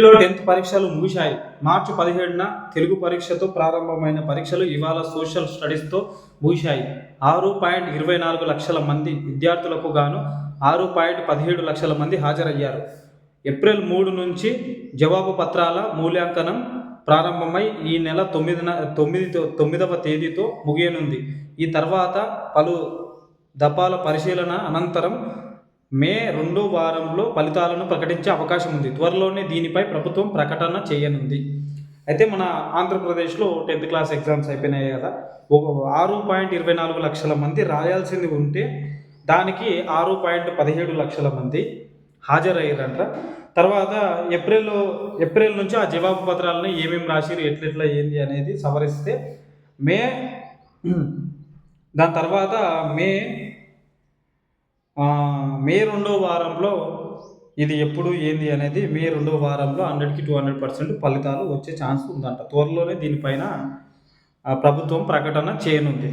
ఏప్రిల్లో టెన్త్ పరీక్షలు ముగిశాయి. మార్చి పదిహేడున తెలుగు పరీక్షతో ప్రారంభమైన పరీక్షలు ఇవాళ సోషల్ స్టడీస్తో ముగిశాయి. ఆరు పాయింట్ ఇరవై నాలుగు లక్షల మంది విద్యార్థులకు గాను ఆరు పాయింట్ పదిహేడు లక్షల మంది హాజరయ్యారు. ఏప్రిల్ మూడు నుంచి జవాబు పత్రాల మూల్యాంకనం ప్రారంభమై ఈ నెల తొమ్మిదిన తొమ్మిది తొమ్మిదవ తేదీతో ముగియనుంది. ఈ తర్వాత పలు దపాల పరిశీలన అనంతరం మే రెండో వారంలో ఫలితాలను ప్రకటించే అవకాశం ఉంది. త్వరలోనే దీనిపై ప్రభుత్వం ప్రకటన చేయనుంది. అయితే మన ఆంధ్రప్రదేశ్లో టెన్త్ క్లాస్ ఎగ్జామ్స్ అయిపోయినాయి కదా. ఒక ఆరు పాయింట్ ఇరవై నాలుగు లక్షల మంది రాయాల్సింది ఉంటే దానికి ఆరు పాయింట్ పదిహేడు లక్షల మంది హాజరయ్యారంట. తర్వాత ఏప్రిల్లో ఏప్రిల్ నుంచి ఆ జవాబు పత్రాలను ఏమేమి రాసిరు ఎట్లెట్లా ఏంది అనేది సవరిస్తే మే దాని తర్వాత మే మే రెండో వారంలో ఇది ఎప్పుడు ఏంది అనేది మే రెండో వారంలో హండ్రెడ్కి టూ హండ్రెడ్ పర్సెంట్ ఫలితాలు వచ్చే ఛాన్స్ ఉందంట. త్వరలోనే దీనిపైన ప్రభుత్వం ప్రకటన చేయనుంది.